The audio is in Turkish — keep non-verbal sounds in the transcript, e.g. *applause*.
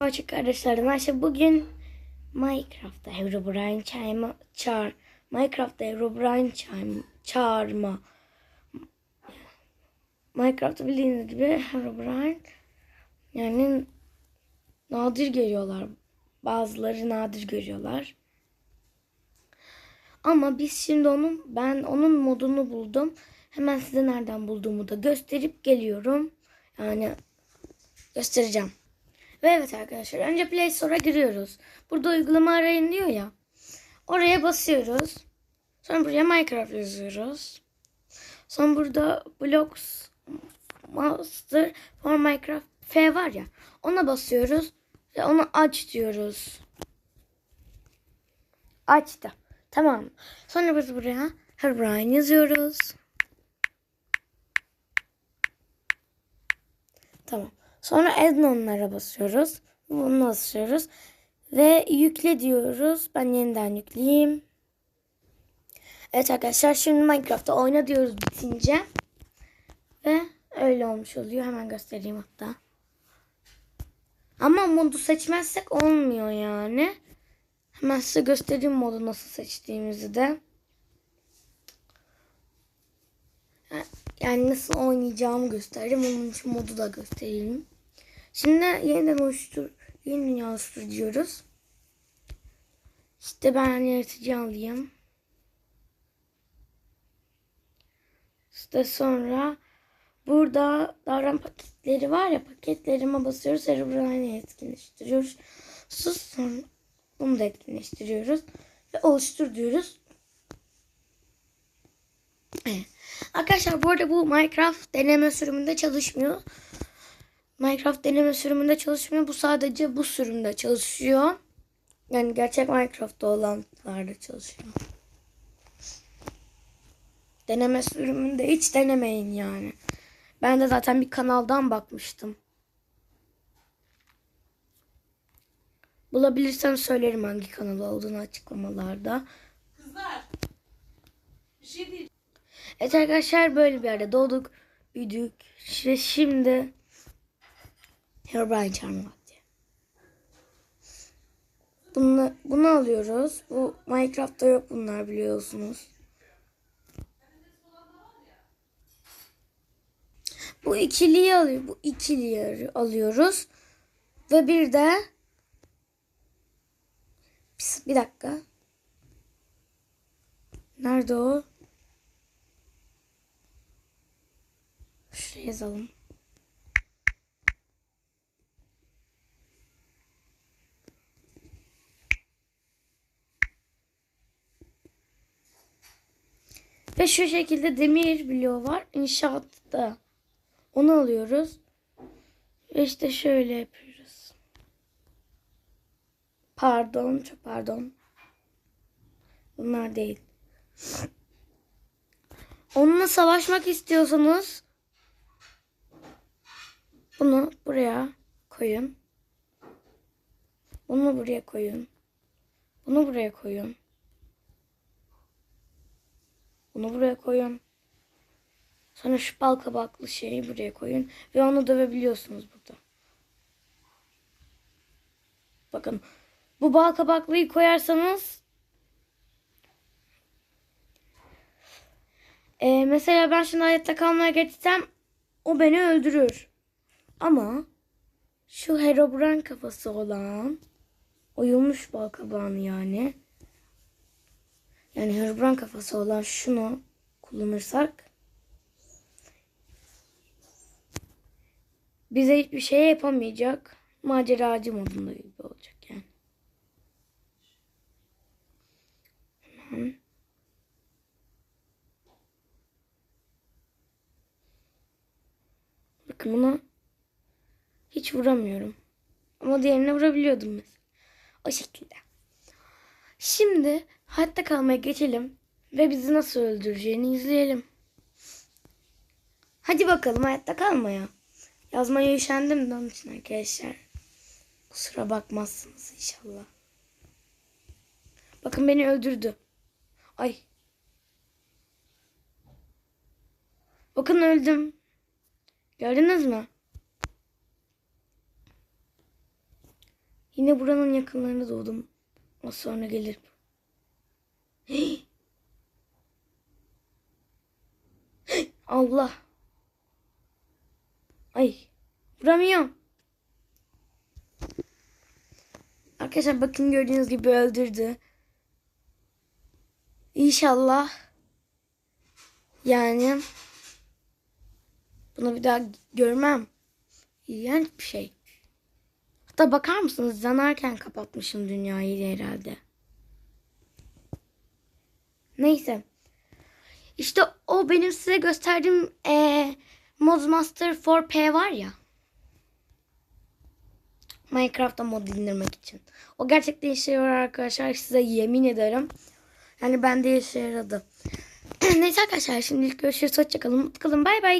Açık arkadaşlar. Ayşe bugün Minecraft'ta Herobrine çağırma, çağır, Minecraft'ta Herobrine çağırma, çağırma. Minecraft'ta bildiğiniz gibi Herobrine yani nadir görüyorlar. Bazıları nadir görüyorlar. Ama biz şimdi onun ben onun modunu buldum. Hemen size nereden bulduğumu da gösterip geliyorum. Yani göstereceğim. Ve evet arkadaşlar önce Play Store'a giriyoruz. Burada uygulama arayın diyor ya. Oraya basıyoruz. Sonra buraya Minecraft yazıyoruz. Sonra burada Blocks Master for Minecraft F var ya. Ona basıyoruz. Ve onu aç diyoruz. Açtı. Tamam. Sonra biz buraya Herobrine yazıyoruz. Tamam. Sonra add-on'lara basıyoruz. Bunu basıyoruz. Ve yükle diyoruz. Ben yeniden yükleyeyim. Evet arkadaşlar şimdi Minecraft'ta oyna diyoruz bitince. Ve öyle olmuş oluyor. Hemen göstereyim hatta. Ama modu seçmezsek olmuyor yani. Hemen size göstereyim modu nasıl seçtiğimizi de. Yani nasıl oynayacağımı göstereceğim. Onun için modu da göstereyim. Şimdi yeniden oluştur, yeni dünya oluştur diyoruz. İşte ben yaratıcı alayım. İşte sonra burada davran paketleri var ya paketlerime basıyoruz. Herobrine'i etkinleştiriyoruz. Sus sonra bunu da etkinleştiriyoruz. Ve oluştur diyoruz. Arkadaşlar bu arada bu Minecraft deneme sürümünde çalışmıyor. Minecraft deneme sürümünde çalışmıyor. Bu sadece bu sürümde çalışıyor. Yani gerçek Minecraft'ta olanlarda çalışıyor. Deneme sürümünde hiç denemeyin yani. Ben de zaten bir kanaldan bakmıştım. Bulabilirsem söylerim hangi kanal olduğunu açıklamalarda. Kızlar. Bir şey diyeceğim. Evet arkadaşlar böyle bir yerde doğduk, büyüdük ve şimdi Herobrine çağırma vakti. Bunu, bunu alıyoruz. Bu Minecraft'ta yok bunlar biliyorsunuz. Bu ikiliyi alıyor. Bu ikiliyi alıyoruz. Ve bir de bir dakika. Nerede o? Şuraya yazalım. Ve şu şekilde demir bloğu var inşaatta. Onu alıyoruz. Ve işte şöyle yapıyoruz. Pardon, çok pardon. Bunlar değil. Onunla savaşmak istiyorsanız bunu buraya koyun. Bunu buraya koyun. Bunu buraya koyun. Bunu buraya koyun. Sonra şu bal kabaklı şeyi buraya koyun. Ve onu dövebiliyorsunuz burada. Bakın. Bu bal kabaklıyı koyarsanız Ee, mesela ben şimdi hayatta kalmaya geçsem o beni öldürür. Ama şu Herobrine kafası olan oyulmuş bal kabağını yani yani Herobrine kafası olan şunu kullanırsak bize hiçbir şey yapamayacak. Maceracı modunda gibi olacak yani. Hemen. Bakın buna hiç vuramıyorum. Ama diğerine vurabiliyordum mesela. O şekilde. Şimdi hayatta kalmaya geçelim ve bizi nasıl öldüreceğini izleyelim. Hadi bakalım hayatta kalmaya. Yazmaya üşendim de onun için arkadaşlar. Kusura bakmazsınız inşallah. Bakın beni öldürdü. Ay. Bakın öldüm. Gördünüz mü? Yine buranın yakınlarında doğdum. O sonra gelirim. Hey! *gasps* Hey! Allah. Ay. Vuramıyorum. Arkadaşlar bakın gördüğünüz gibi öldürdü. İnşallah. Yani. Bunu bir daha görmem. İğrenç bir şey. Hatta bakar mısınız? Zanarken kapatmışım dünyayı herhalde. Neyse. İşte o benim size gösterdiğim eee Modmaster 4P var ya. Minecraft'ta mod indirmek için. O gerçekten işe yarar arkadaşlar. Size yemin ederim. Yani bende işe yaradı. *clears throat* Neyse arkadaşlar şimdilik görüşürüz. Hoşçakalın. Mutlu kalın. Bay bay.